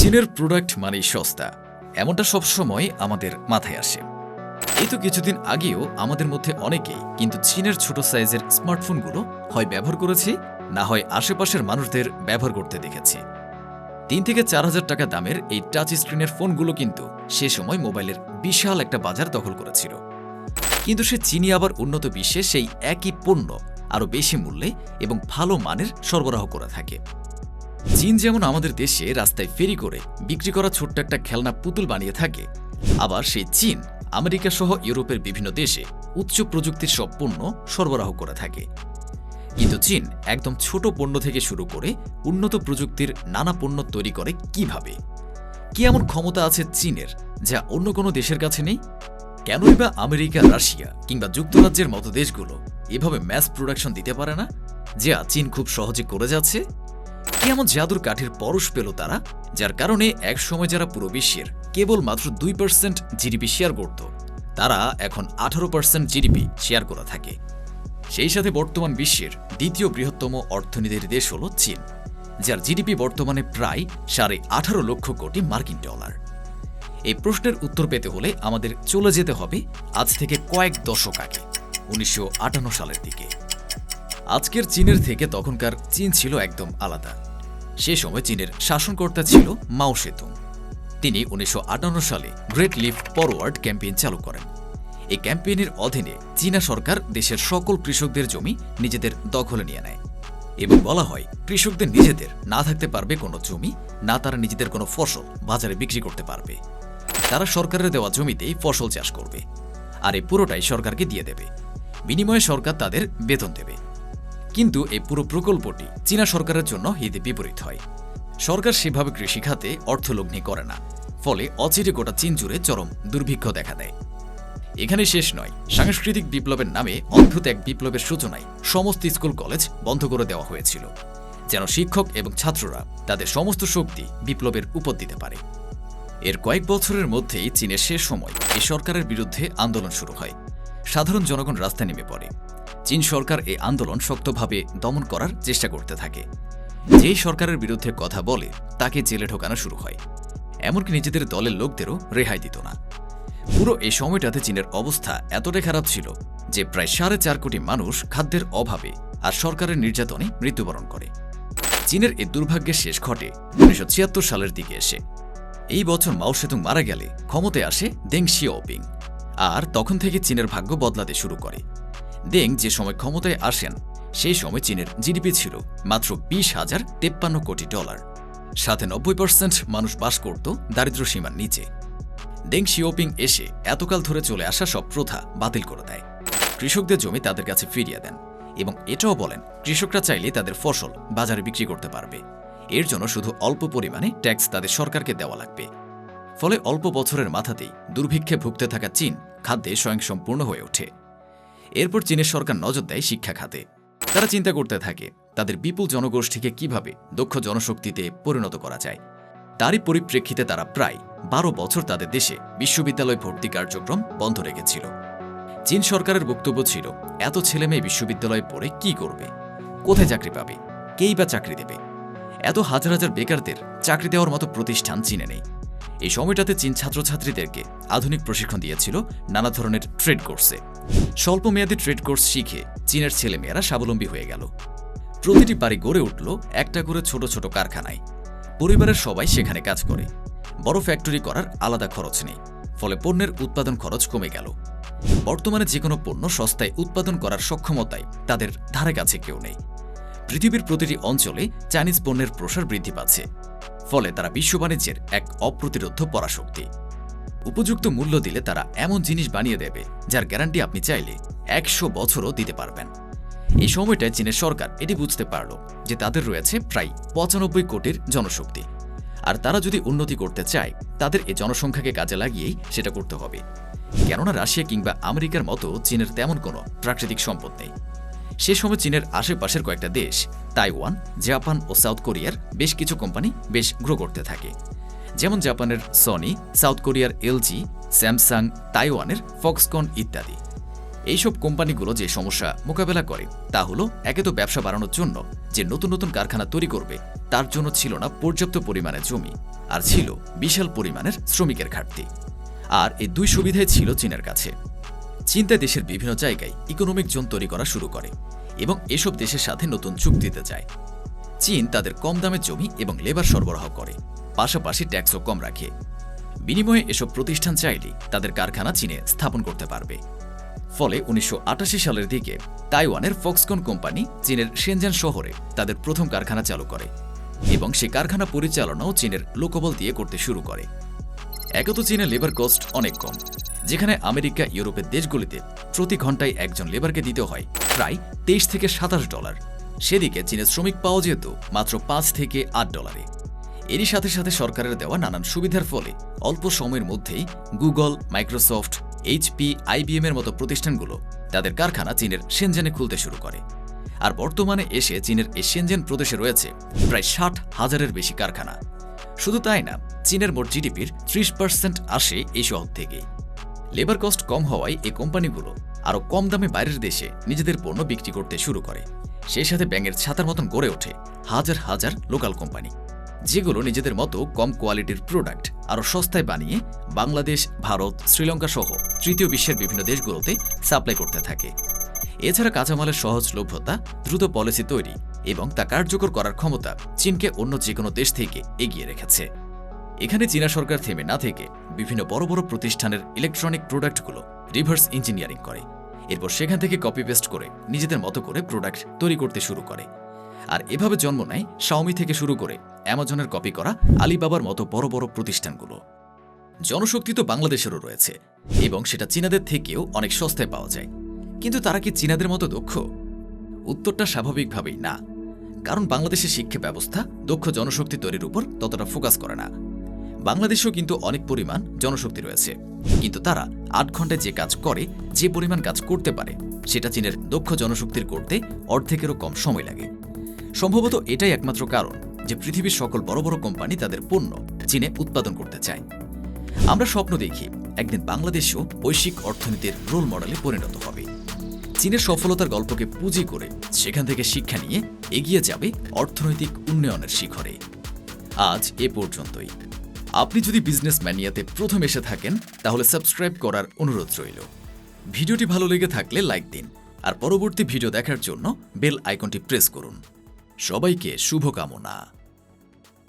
চীনের প্রোডাক্ট মানেই সস্তা। এমনটা সবসময় আমাদের মাথায় আসে। এই তো কিছুদিন আগেও আমাদের মধ্যে অনেকেই কিন্তু চীনের ছোট সাইজের স্মার্টফোনগুলো হয় ব্যবহার করেছি, না হয় আশেপাশের মানুষদের ব্যবহার করতে দেখেছি। তিন থেকে চার হাজার টাকা দামের এই টাচ স্ক্রিনের ফোনগুলো কিন্তু সে সময় মোবাইলের বিশাল একটা বাজার দখল করেছিল। কিন্তু সে চীনি আবার উন্নত বিশ্বে সেই একই পণ্য আরও বেশি মূল্যে এবং ভালো মানের সরবরাহ করে থাকে। চীন যেমন আমাদের দেশে রাস্তায় ফেরি করে বিক্রি করা ছোট্ট একটা খেলনা পুতুল বানিয়ে থাকে, আবার সেই চীন আমেরিকা সহ ইউরোপের বিভিন্ন দেশে উচ্চ প্রযুক্তির সব পণ্য সরবরাহ করে থাকে। কিন্তু চীন একদম ছোট পণ্য থেকে শুরু করে উন্নত প্রযুক্তির নানা পণ্য তৈরি করে কীভাবে? কি এমন ক্ষমতা আছে চীনের যা অন্য কোনো দেশের কাছে নেই? কেনই বা আমেরিকা, রাশিয়া কিংবা যুক্তরাজ্যের মতো দেশগুলো এভাবে ম্যাস প্রোডাকশন দিতে পারে না, যা চীন খুব সহজে করে যাচ্ছে? কি এমন জাদুর কাঠের পরশ পেল তারা? যার কারণে এক সময় যারা পুরো বিশ্বের কেবল মাত্র দুই পার্সেন্ট জিডিপি শেয়ার করত, তারা এখন আঠারো পার্সেন্ট জিডিপি শেয়ার করে থাকে। সেই সাথে বর্তমান বিশ্বের দ্বিতীয় বৃহত্তম অর্থনীতির দেশ হল চীন, যার জিডিপি বর্তমানে প্রায় সাড়ে আঠারো লক্ষ কোটি মার্কিন ডলার। এই প্রশ্নের উত্তর পেতে হলে আমাদের চলে যেতে হবে আজ থেকে কয়েক দশক আগে, উনিশশো আটান্ন সালের দিকে। আজকের চীনের থেকে তখনকার চীন ছিল একদম আলাদা। সে সময় চীনের শাসনকর্তা ছিল মাও সেতুং। তিনি উনিশশো আটান্ন সালে গ্রেট লিফ ফরওয়ার্ড ক্যাম্পেইন চালু করেন। এই ক্যাম্পেইনের অধীনে চীনা সরকার দেশের সকল কৃষকদের জমি নিজেদের দখলে নিয়ে নেয় এবং বলা হয়, কৃষকদের নিজেদের না থাকতে পারবে কোনো জমি, না তারা নিজেদের কোনো ফসল বাজারে বিক্রি করতে পারবে। তারা সরকারের দেওয়া জমিতেই ফসল চাষ করবে। আর এই পুরোটাই সরকারকে দিয়ে দেবে। বিনিময়ে সরকার তাদের বেতন দেবে। কিন্তু এই পুরো প্রকল্পটি চীনা সরকারের জন্য হিতে বিপরীত হয়। সরকার সেভাবে কৃষিখাতে অর্থলগ্নি করে না, ফলে অচিরে গোটা চীন জুড়ে চরম দুর্ভিক্ষ দেখা দেয়। এখানে শেষ নয়, সাংস্কৃতিক বিপ্লবের নামে অদ্ভুত এক বিপ্লবের সূচনায় সমস্ত স্কুল কলেজ বন্ধ করে দেওয়া হয়েছিল, যেন শিক্ষক এবং ছাত্ররা তাদের সমস্ত শক্তি বিপ্লবের উপর দিতে পারে। এর কয়েক বছরের মধ্যেই চীনের শেষ সময় এই সরকারের বিরুদ্ধে আন্দোলন শুরু হয়। সাধারণ জনগণ রাস্তায় নেমে পড়ে। চীন সরকার এই আন্দোলন শক্তভাবে দমন করার চেষ্টা করতে থাকে। যেই সরকারের বিরুদ্ধে কথা বলে, তাকে জেলে ঢোকানো শুরু হয়। এমনকি নিজেদের দলের লোকদেরও রেহাই দিত না। পুরো এই সময়টাতে চীনের অবস্থা এতটাই খারাপ ছিল যে প্রায় সাড়ে চার কোটি মানুষ খাদ্যের অভাবে আর সরকারের নির্যাতনে মৃত্যুবরণ করে। চীনের এই দুর্ভাগ্যের শেষ ঘটে উনিশশো ছিয়াত্তর সালের দিকে এসে। এই বছর মাও সেতুং মারা গেলে ক্ষমতায় আসে দেং আর তখন থেকে চীনের ভাগ্য বদলাতে শুরু করে। দেং যে সময় ক্ষমতায় আসেন, সেই সময় চীনের জিডিপি ছিল মাত্র বিশ হাজার তেপ্পান্ন কোটি ডলার। সাথে নব্বই পার্সেন্ট মানুষ বাস করত দারিদ্র সীমার নিচে। দেং শিওপিং এসে এতকাল ধরে চলে আসা সব প্রথা বাতিল করে দেয়। কৃষকদের জমি তাদের কাছে ফিরিয়ে দেন এবং এটাও বলেন, কৃষকরা চাইলে তাদের ফসল বাজারে বিক্রি করতে পারবে। এর জন্য শুধু অল্প পরিমাণে ট্যাক্স তাদের সরকারকে দেওয়া লাগবে। ফলে অল্প বছরের মাথাতেই দুর্ভিক্ষে ভুগতে থাকা চীন খাদ্যে স্বয়ংসম্পূর্ণ হয়ে ওঠে। এরপর চীনের সরকার নজর দেয় শিক্ষা খাতে। তারা চিন্তা করতে থাকে, তাদের বিপুল জনগোষ্ঠীকে কীভাবে দক্ষ জনশক্তিতে পরিণত করা যায়। তারই পরিপ্রেক্ষিতে তারা প্রায় বারো বছর তাদের দেশে বিশ্ববিদ্যালয় ভর্তি কার্যক্রম বন্ধ রেখেছিল। চীন সরকারের বক্তব্য ছিল, এত ছেলে মেয়ে বিশ্ববিদ্যালয়ে পড়ে কি করবে? কোথায় চাকরি পাবে? কেই বা চাকরি দেবে? এত হাজার হাজার বেকারদের চাকরি দেওয়ার মতো প্রতিষ্ঠান চীনে নেই। এই সময়টাতে চীন ছাত্রছাত্রীদেরকে আধুনিক প্রশিক্ষণ দিয়েছিল নানা ধরনের ট্রেড কোর্সে। স্বল্প মেয়াদী ট্রেড কোর্স শিখে চীনের ছেলেমেয়েরা স্বাবলম্বী হয়ে গেল। প্রতিটি বাড়ি গড়ে উঠল একটা করে ছোট ছোট কারখানায়। পরিবারের সবাই সেখানে কাজ করে। বড় ফ্যাক্টরি করার আলাদা খরচ নেই, ফলে পণ্যের উৎপাদন খরচ কমে গেল। বর্তমানে যে কোনো পণ্য সস্তায় উৎপাদন করার সক্ষমতায় তাদের ধারে কাছে কেউ নেই। পৃথিবীর প্রতিটি অঞ্চলে চাইনিজ পণ্যের প্রসার বৃদ্ধি পাচ্ছে, ফলে তারা বিশ্ব বাণিজ্যের এক অপ্রতিরোধ পরাশক্তি। উপযুক্ত মূল্য দিলে তারা এমন জিনিস বানিয়ে দেবে, যার গ্যারান্টি আপনি চাইলে একশো বছরও দিতে পারবেন। এই সময়টায় চীনের সরকার এটি বুঝতে পারল যে তাদের রয়েছে প্রায় পঁচানব্বই কোটির জনশক্তি। আর তারা যদি উন্নতি করতে চায়, তাদের এই জনসংখ্যাকে কাজে লাগিয়েই সেটা করতে হবে। কেননা রাশিয়া কিংবা আমেরিকার মতো চীনের তেমন কোনো প্রাকৃতিক সম্পদ নেই। সে সময় চীনের আশেপাশের কয়েকটা দেশ, তাইওয়ান, জাপান ও সাউথ কোরিয়ার বেশ কিছু কোম্পানি বেশ গ্রো করতে থাকে। যেমন জাপানের সনি সাউথ কোরিয়ার এলজি স্যামসাং তাইওয়ানের ফক্সকন ইত্যাদি। এইসব কোম্পানিগুলো যে সমস্যা মোকাবেলা করে, তা হলো একে তো ব্যবসা বাড়ানোর জন্য যে নতুন নতুন কারখানা তৈরি করবে, তার জন্য ছিল না পর্যাপ্ত পরিমাণে জমি, আর ছিল বিশাল পরিমাণের শ্রমিকের ঘাটতি। আর এই দুই সুবিধাই ছিল চীনের কাছে। চীনতে দেশের বিভিন্ন জায়গায় ইকোনমিক জোন তৈরি করা শুরু করে এবং এসব দেশের সাথে নতুন চুক্তিতে যায় চীন তাদের কম দামে জমি এবং লেবার সরবরাহ করে, পাশাপাশি ট্যাক্সও কম রাখে। বিনিময়ে এসব প্রতিষ্ঠান চাইলে তাদের কারখানা চীনে স্থাপন করতে পারবে। ফলে উনিশশো আটাশি সালের দিকে তাইওয়ানের ফক্সকন কোম্পানি চীনের সেনজান শহরে তাদের প্রথম কারখানা চালু করে এবং সে কারখানা পরিচালনাও চীনের লোকবল দিয়ে করতে শুরু করে। একত চীনের লেবার কস্ট অনেক কম, যেখানে আমেরিকা, ইউরোপের দেশগুলিতে প্রতি ঘন্টায় একজন লেবারকে দিতে হয় প্রায় তেইশ থেকে সাতাশ ডলার। সেদিকে চীনের শ্রমিক পাওয়া যেত মাত্র পাঁচ থেকে আট ডলারে। এরই সাথে সাথে সরকারের দেওয়া নানান সুবিধার ফলে অল্প সময়ের মধ্যেই গুগল, মাইক্রোসফট এইচপি আইবিএম এর মতো প্রতিষ্ঠানগুলো তাদের কারখানা চীনের সেনজেনে খুলতে শুরু করে। আর বর্তমানে এসে চীনের এই সেনজেন প্রদেশে রয়েছে প্রায় ষাট হাজারের বেশি কারখানা। শুধু তাই না, চীনের মোট জিডিপির ত্রিশ পার্সেন্ট আসে এই শহর থেকে। লেবার কস্ট কম হওয়ায় এই কোম্পানিগুলো আরও কম দামে বাইরের দেশে নিজেদের পণ্য বিক্রি করতে শুরু করে। সেই সাথে ব্যাঙের ছাতার মতন গড়ে ওঠে হাজার হাজার লোকাল কোম্পানি, যেগুলো নিজেদের মতো কম কোয়ালিটির প্রোডাক্ট আরও সস্তায় বানিয়ে বাংলাদেশ, ভারত, শ্রীলঙ্কা সহ তৃতীয় বিশ্বের বিভিন্ন দেশগুলোতে সাপ্লাই করতে থাকে। এছাড়া কাঁচামালের সহজলভ্যতা, দ্রুত পলিসি তৈরি এবং তা কার্যকর করার ক্ষমতা চীনকে অন্য যে কোনো দেশ থেকে এগিয়ে রেখেছে। এখানে চীনা সরকার থেমে না থেকে বিভিন্ন বড় বড় প্রতিষ্ঠানের ইলেকট্রনিক প্রোডাক্টগুলো রিভার্স ইঞ্জিনিয়ারিং করে। এরপর সেখান থেকে কপি পেস্ট করে নিজেদের মতো করে প্রোডাক্ট তৈরি করতে শুরু করে। আর এভাবে জন্ম নেয় শাওমি থেকে শুরু করে অ্যামাজনের কপি করা আলিবাবার মতো বড় বড় প্রতিষ্ঠানগুলো। জনশক্তি তো বাংলাদেশেরও রয়েছে এবং সেটা চীনাদের থেকেও অনেক সস্তায় পাওয়া যায়। কিন্তু তারা কি চীনাদের মতো দক্ষ? উত্তরটা স্বাভাবিকভাবেই না। কারণ বাংলাদেশের শিক্ষা ব্যবস্থা দক্ষ জনশক্তি তৈরির উপর ততটা ফোকাস করে না। বাংলাদেশেও কিন্তু অনেক পরিমাণ জনশক্তি রয়েছে। কিন্তু তারা আট ঘন্টায় যে কাজ করে, যে পরিমাণ কাজ করতে পারে, সেটা চীনের দক্ষ জনশক্তির করতে অর্ধেকেরও কম সময় লাগে। সম্ভবত এটাই একমাত্র কারণ যে পৃথিবীর সকল বড় বড় কোম্পানি তাদের পণ্য চীনে উৎপাদন করতে চায়। আমরা স্বপ্ন দেখি, একদিন বাংলাদেশও বৈশ্বিক অর্থনীতির রোল মডেলে পরিণত হবে। চীনের সফলতার গল্পকে পুঁজি করে সেখান থেকে শিক্ষা নিয়ে এগিয়ে যাবে অর্থনৈতিক উন্নয়নের শিখরে। আজ এ পর্যন্তই। আপনি যদি বিজনেস ম্যানিয়াতে প্রথম এসে থাকেন, তাহলে সাবস্ক্রাইব করার অনুরোধ রইল। ভিডিওটি ভালো লেগে থাকলে লাইক দিন, আর পরবর্তী ভিডিও দেখার জন্য বেল আইকনটি প্রেস করুন। সবাইকে শুভকামনা।